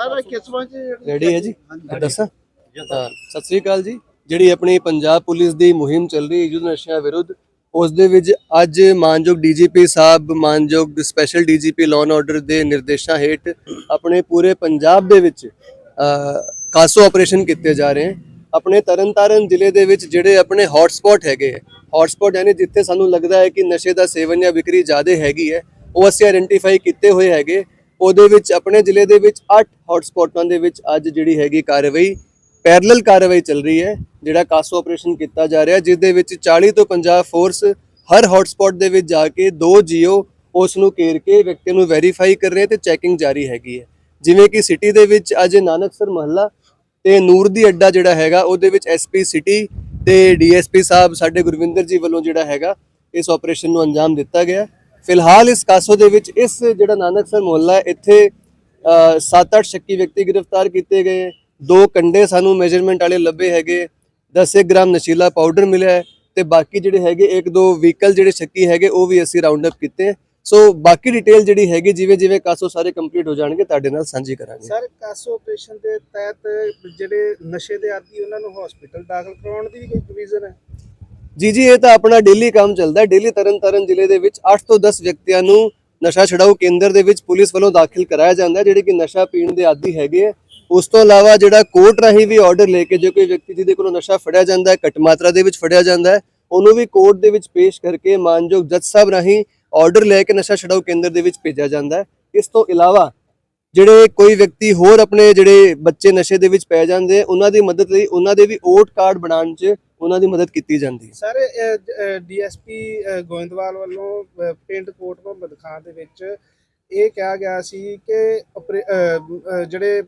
Sir ਕਿਸਮਾਂ ਚ ready ਹੈ ਜੀ? ਦੱਸਾਂ? ਸਤਿ ਸ੍ਰੀ ਅਕਾਲ ਜੀ। ਜਿਹੜੀ ਆਪਣੀ ਪੰਜਾਬ ਪੁਲਿਸ ਦੀ ਮੁਹਿੰਮ ਚੱਲ ਰਹੀ ਹੈ ਯੁੱਧ ਨਸ਼ਿਆਂ ਵਿਰੁੱਧ ਉਸ ਦੇ ਵਿੱਚ ਅੱਜ ਮਾਨਯੋਗ ਡੀਜੀਪੀ ਸਾਹਿਬ ਮਾਨਯੋਗ ਸਪੈਸ਼ਲ ਡੀਜੀਪੀ ਲਾਅ ਆਰਡਰ ਦੇ ਨਿਰਦੇਸ਼ਾਂ ਹੇਠ ਆਪਣੇ ਪੂਰੇ ਪੰਜਾਬ ਦੇ ਵਿੱਚ ਕਾਸੋ ਆਪਰੇਸ਼ਨ ਕੀਤੇ ਜਾ ਰਹੇ ਹਨ ਆਪਣੇ ਤਰਨਤਾਰਨ ਜ਼ਿਲ੍ਹੇ ਦੇ ਵਿੱਚ ਜਿਹੜੇ ਆਪਣੇ ਹੌਟਸਪੌਟ ਹੈਗੇ ਹੌਟਸਪੌਟ ਯਾਨੀ ਜਿੱਥੇ ਸਾਨੂੰ ਲੱਗਦਾ ਹੈ ਕਿ ਨਸ਼ੇ ਦਾ ਸੇਵਨ ਜਾਂ ਵਿਕਰੀ ਜ਼ਿਆਦਾ ਹੈਗੀ ਹੈ ਉਹ ਅਸੀਂ ਆਇਡੈਂਟੀਫਾਈ ਕੀਤੇ ਹੋਏ ਹੈਗੇ, ਉਹਦੇ ਵਿੱਚ ਆਪਣੇ ਜ਼ਿਲ੍ਹੇ ਦੇ ਵਿੱਚ 8 ਹੌਟਸਪੌਟਾਂ ਦੇ ਵਿੱਚ ਅੱਜ ਜਿਹੜੀ ਹੈਗੀ ਕਾਰਵਾਈ ਪੈਰਲਲ ਕਾਰਵਾਈ ਚੱਲ ਰਹੀ ਹੈ, ਜਿਹੜਾ ਕਾਸੋ ਆਪਰੇਸ਼ਨ ਕੀਤਾ ਜਾ ਰਿਹਾ ਜਿਸ ਦੇ ਵਿੱਚ 40 ਤੋਂ 50 ਫੋਰਸ ਹਰ ਹੌਟਸਪੌਟ ਦੇ ਵਿੱਚ ਜਾ ਕੇ ਦੋ ਜੀਓ ਉਸ ਨੂੰ ਘੇਰ ਕੇ ਵਿਅਕਤੀ ਨੂੰ ਵੈਰੀਫਾਈ ਕਰ ਰਹੇ ਤੇ ਚੈਕਿੰਗ ਜਾਰੀ ਹੈਗੀ ਹੈ। ਜਿਵੇਂ ਕਿ ਸਿਟੀ ਦੇ ਵਿੱਚ ਅੱਜ ਨਾਨਕਸਰ ਮਹੱਲਾ ਤੇ ਨੂਰ ਦੀ ਅੱਡਾ ਜਿਹੜਾ ਹੈਗਾ, ਉਹਦੇ ਵਿੱਚ ਐਸਪੀ ਸਿਟੀ ਤੇ ਡੀਐਸਪੀ ਸਾਹਿਬ ਸਾਡੇ ਗੁਰਵਿੰਦਰ ਜੀ ਵੱਲੋਂ ਜਿਹੜਾ ਹੈਗਾ, ਇਸ ਆਪਰੇਸ਼ਨ ਨੂੰ ਅੰਜਾਮ ਦਿੱਤਾ ਗਿਆ। ਫਿਲਹਾਲ ਇਸ ਕਾਸੋ ਦੇ ਵਿੱਚ ਇਸ ਜਿਹੜਾ ਨਾਨਕਸਰ ਮੁਹੱਲਾ ਇੱਥੇ 7-8 ਸ਼ੱਕੀ ਵਿਅਕਤੀ ਗ੍ਰਿਫਤਾਰ ਕੀਤੇ ਗਏ। ਦੋ ਕੰਡੇ ਸਾਨੂੰ ਮੈਜ਼ਰਮੈਂਟ ਵਾਲੇ ਲੱਭੇ ਹੈਗੇ। 10 ਗ੍ਰਾਮ ਨਸ਼ੀਲਾ ਪਾਊਡਰ ਮਿਲਿਆ ਹੈ ਤੇ ਬਾਕੀ ਜਿਹੜੇ ਹੈਗੇ, ਇੱਕ ਦੋ ਵਹੀਕਲ ਜਿਹੜੇ ਸ਼ੱਕੀ ਹੈਗੇ, ਉਹ ਵੀ ਅਸੀਂ ਰਾਉਂਡ ਅਪ ਕੀਤੇ ਸੋ ਬਾਕੀ ਡਿਟੇਲ ਜਿਹੜੀ ਹੈਗੀ ਜਿਵੇਂ ਜਿਵੇਂ ਕਾਸੋ ਸਾਰੇ ਕੰਪਲੀਟ ਹੋ ਜਾਣਗੇ, ਤੁਹਾਡੇ ਨਾਲ ਸਾਂਝੀ ਕਰਾਂਗੇ। ਸਰ, ਕਾਸੋ ਆਪਰੇਸ਼ਨ ਦੇ ਤਹਿਤ ਜਿਹੜੇ ਨਸ਼ੇ ਦੇ ਆਦੀ ਉਹਨਾਂ ਨੂੰ ਹਸਪੀਟਲ ਦਾਖਲ ਕਰਾਉਣ ਦੀ ਵੀ ਕੋਈ ਪ੍ਰੋਵੀਜ਼ਨ ਹੈ? ਜੀ ਜੀ, ਇਹ ਤਾਂ ਆਪਣਾ ਡੇਲੀ ਕੰਮ ਚੱਲਦਾ ਹੈ। ਡੇਲੀ ਤਰਨਤਾਰਨ ਜ਼ਿਲ੍ਹੇ ਦੇ ਵਿੱਚ 8 ਤੋਂ 10 ਵਿਅਕਤੀਆਂ ਨੂੰ ਨਸ਼ਾ ਛਡਾਊ ਕੇਂਦਰ ਦੇ ਵਿੱਚ ਪੁਲਿਸ ਵੱਲੋਂ ਦਾਖਲ ਕਰਾਇਆ ਜਾਂਦਾ ਜਿਹੜੇ ਕਿ ਨਸ਼ਾ ਪੀਣ ਦੇ ਆਦੀ ਹੈਗੇ ਹੈ। ਉਸ ਤੋਂ ਇਲਾਵਾ ਜਿਹੜਾ ਕੋਰਟ ਰਾਹੀਂ ਵੀ ਆਰਡਰ ਲੈ ਕੇ ਜੇ ਕੋਈ ਵਿਅਕਤੀ ਜਿਹਦੇ ਕੋਲੋਂ ਨਸ਼ਾ ਫੜਿਆ ਜਾਂਦਾ ਹੈ ਘੱਟ ਮਾਤਰਾ ਦੇ ਵਿੱਚ ਫੜਿਆ ਜਾਂਦਾ ਹੈ, ਉਹਨੂੰ ਵੀ ਕੋਰਟ ਦੇ ਵਿੱਚ ਪੇਸ਼ ਕਰਕੇ ਮਾਨਯੋਗ ਜੱਜ ਸਾਹਿਬ ਰਾਹੀਂ ਆਰਡਰ ਲੈ ਕੇ ਨਸ਼ਾ ਛਡਾਊ ਕੇਂਦਰ ਦੇ ਵਿੱਚ ਭੇਜਿਆ ਜਾਂਦਾ ਹੈ। ਇਸ ਤੋਂ ਇਲਾਵਾ ਜਿਹੜੇ ਕੋਈ ਵਿਅਕਤੀ ਹੋਰ ਆਪਣੇ ਜਿਹੜੇ ਬੱਚੇ ਨਸ਼ੇ ਦੇ ਵਿੱਚ ਪੈ ਜਾਂਦੇ ਉਹਨਾਂ ਦੀ ਮਦਦ ਲਈ ਉਹਨਾਂ ਦੇ ਵੀ ਓਟ ਕਾਰਡ ਬਣਾਉਣ 'ਚ ਉਹਨਾਂ ਦੀ ਮਦਦ ਕੀਤੀ ਜਾਂਦੀ ਹੈ। ਸਰ ਡੀਐਸਪੀ ਗੋਇੰਦਵਾਲ ਵੱਲੋਂ ਪਿੰਡ ਕੋਟ ਮੁਹੰਮਦ ਖਾਨ ਦੇ ਵਿੱਚ ਇਹ ਕਿਹਾ ਗਿਆ ਸੀ ਕਿ ਜਿਹੜੇ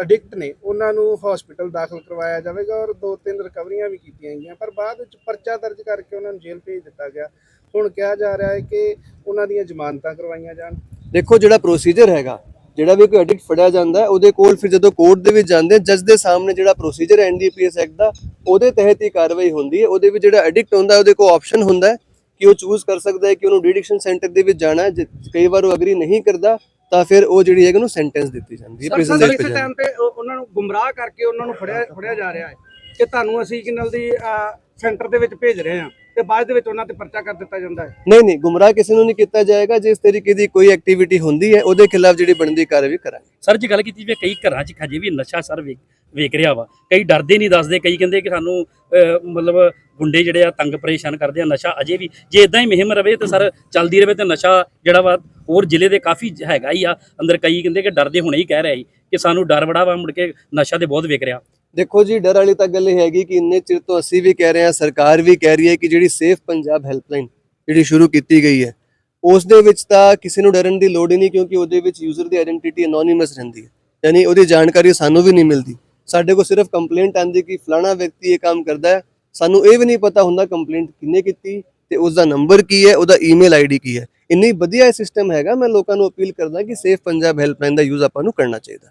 ਐਡਿਕਟ ਨੇ ਉਹਨਾਂ ਨੂੰ ਹਸਪੀਟਲ ਦਾਖਲ ਕਰਵਾਇਆ ਜਾਵੇਗਾ ਔਰ ਦੋ ਤਿੰਨ ਰਿਕਵਰੀਆਂ ਵੀ ਕੀਤੀਆਂ ਗਈਆਂ। ਪਰ ਬਾਅਦ ਵਿੱਚ ਪਰਚਾ ਦਰਜ ਕਰਕੇ ਉਹਨਾਂ ਨੂੰ ਜੇਲ੍ਹ ਭੇਜ ਦਿੱਤਾ ਗਿਆ। ਹੁਣ ਕਿਹਾ ਜਾ ਰਿਹਾ ਹੈ ਕਿ ਉਹਨਾਂ ਦੀਆਂ ਜ਼ਮਾਨਤਾਂ ਕਰਵਾਈਆਂ ਜਾਣ। ਦੇਖੋ ਜਿਹੜਾ ਪ੍ਰੋਸੀਜਰ ਹੈਗਾ ਜਿਹੜਾ ਵੀ ਕੋਈ ਐਡਿਕਟ ਫੜਿਆ ਜਾਂਦਾ ਹੈ ਉਹਦੇ ਕੋਲ ਫਿਰ ਜਦੋਂ ਕੋਰਟ ਦੇ ਵਿੱਚ ਜਾਂਦੇ ਜੱਜ ਦੇ ਸਾਹਮਣੇ ਜਿਹੜਾ ਪ੍ਰੋਸੀਜਰ ਹੈ ਐਨਡੀਪੀਐਸ ਐਕਟ ਦਾ ਉਹਦੇ ਤਹਿਤ ਹੀ ਕਾਰਵਾਈ ਹੁੰਦੀ ਹੈ। ਉਹਦੇ ਵਿੱਚ ਜਿਹੜਾ ਐਡਿਕਟ ਹੁੰਦਾ ਹੈ, ਉਹਦੇ ਕੋਲ ਆਪਸ਼ਨ ਹੁੰਦਾ ਹੈ ਕਿ ਉਹ ਚੂਜ਼ ਕਰ ਸਕਦਾ ਹੈ ਕਿ ਉਹਨੂੰ ਡੀਡਿਕਸ਼ਨ ਸੈਂਟਰ ਦੇ ਵਿੱਚ ਜਾਣਾ ਹੈ। ਜੇ ਕਈ ਵਾਰ ਉਹ ਅਗਰੀ ਨਹੀਂ ਕਰਦਾ ਤਾਂ ਫਿਰ ਉਹ ਜਿਹੜੀ ਹੈਗਾ ਉਹਨੂੰ ਸੈਂਟੈਂਸ ਦਿੱਤੀ ਜਾਂਦੀ ਹੈ ਪ੍ਰਿਜ਼ਨ ਦੇ ਵਿੱਚ ਕਿਸੇ ਭੇਜਣ ਟਾਈਮ ਤੇ ਉਹ- ਉਹਨਾਂ ਨੂੰ ਗੁੰਮਰਾਹ ਕਰਕੇ ਉਹਨਾਂ ਨੂੰ ਫੜਿਆ ਫੜਿਆ ਜਾ ਰਿਹਾ ਹੈ ਕਿ ਤੁਹਾਨੂੰ ਅਸੀਂ ਕਿੰਨਲ ਦੀ ਸੈਂਟਰ ਦੇ ਵਿੱਚ ਭੇਜ ਰਹੇ ਹਾਂ। ਤੇ ਬਾਅਦ ਦੇ ਵਿੱਚ ਉਹਨਾਂ ਤੇ ਪਰਚਾ ਕਰ ਦਿੱਤਾ ਜਾਂਦਾ ਹੈ। ਨਹੀਂ ਨਹੀਂ ਗੁੰਮਰਾਹ ਕਿਸੇ ਨੂੰ ਨਹੀਂ ਕੀਤਾ ਜਾਏਗਾ। ਜਿਸ ਤਰੀਕੇ ਦੀ ਕੋਈ ਐਕਟੀਵਿਟੀ ਹੁੰਦੀ ਹੈ ਉਹਦੇ ਖਿਲਾਫ ਜਿਹੜੀ ਬਣਦੀ ਕਾਰਵਾਈ ਕਰਾਂਗੇ। ਸਰ ਜੀ ਗੱਲ ਕੀਤੀ ਵੀ ਕਈ ਘਰਾਂ 'ਚ ਖਜੇ ਵੀ ਨਸ਼ਾ ਸਰ ਵੇਖ ਵੇਖ ਰਿਹਾ ਵਾ। ਕਈ ਡਰਦੇ ਨਹੀਂ ਦੱਸਦੇ ਕਈ ਕਹਿੰਦੇ ਕਿ ਸਾਨੂੰ ਅਹ, ਮਤਲਬ ਗੁੰਡੇ ਜਿਹੜੇ ਆ ਤੰਗ ਪਰੇਸ਼ਾਨ ਕਰਦੇ ਆ ਨਸ਼ਾ ਅਜੇ ਵੀ ਜੇ ਇਦਾਂ ਹੀ ਮੁਹਿੰਮ ਰਵੇ ਤੇ ਸਰ ਚੱਲਦੀ ਰਵੇ ਤੇ ਨਸ਼ਾ ਜਿਹੜਾ ਵਾ ਹੋਰ ਜ਼ਿਲ੍ਹੇ ਦੇ ਕਾਫੀ ਹੈਗਾ ਹੀ ਆ। ਅੰਦਰ ਕਈ ਕਹਿੰਦੇ ਕਿ ਡਰਦੇ ਹੁਣੇ ਹੀ ਕਹਿ ਰਿਹਾ ਸੀ ਕਿ ਸਾਨੂੰ ਡਰ ਬੜਾ ਵਾ ਮੁੜ ਕੇ ਨਸ਼ਾ ਤੇ ਬਹੁਤ ਵੇਖ ਰਿਹਾ। ਦੇਖੋ ਜੀ, ਡਰ ਵਾਲੀ ਤਾਂ ਗੱਲ ਇਹ ਹੈਗੀ ਕਿ ਇੰਨੇ ਚਿਰ ਤੋਂ ਅਸੀਂ ਵੀ ਕਹਿ ਰਹੇ ਹਾਂ, ਸਰਕਾਰ ਵੀ ਕਹਿ ਰਹੀ ਹੈ ਕਿ ਜਿਹੜੀ ਸੇਫ ਪੰਜਾਬ ਹੈਲਪਲਾਈਨ ਜਿਹੜੀ ਸ਼ੁਰੂ ਕੀਤੀ ਗਈ ਹੈ ਉਸ ਦੇ ਵਿੱਚ ਤਾਂ ਕਿਸੇ ਨੂੰ ਡਰਨ ਦੀ ਲੋੜ ਹੀ ਨਹੀਂ ਕਿਉਂਕਿ ਉਹਦੇ ਵਿੱਚ ਯੂਜ਼ਰ ਦੀ ਆਇਡੈਂਟੀਟੀ ਅਨੋਨਿਮਸ ਰਹਿੰਦੀ ਹੈ। ਯਾਨੀ ਉਹਦੀ ਜਾਣਕਾਰੀ ਸਾਨੂੰ ਵੀ ਨਹੀਂ ਮਿਲਦੀ। ਸਾਡੇ ਕੋਲ ਸਿਰਫ ਕੰਪਲੇਂਟ ਆਂਦੀ ਕਿ ਫਲਾਣਾ ਵਿਅਕਤੀ ਇਹ ਕੰਮ ਕਰਦਾ ਹੈ। ਸਾਨੂੰ ਇਹ ਵੀ ਨਹੀਂ ਪਤਾ ਹੁੰਦਾ ਕੰਪਲੇਂਟ ਕਿੰਨੇ ਕੀਤੀ ਤੇ ਉਸ ਦਾ ਨੰਬਰ ਕੀ ਹੈ, ਉਹਦਾ ਈਮੇਲ ਆਈਡੀ ਕੀ ਹੈ। ਇੰਨੀ ਵਧੀਆ ਇਹ ਸਿਸਟਮ ਹੈਗਾ, ਮੈਂ ਲੋਕਾਂ ਨੂੰ ਅਪੀਲ ਕਰਦਾ ਕਿ ਸੇਫ ਪੰਜਾਬ ਹੈਲਪਲਾਈਨ ਦਾ ਯੂਜ਼ ਆਪਾਂ ਨੂੰ ਕਰਨਾ ਚਾਹੀਦਾ।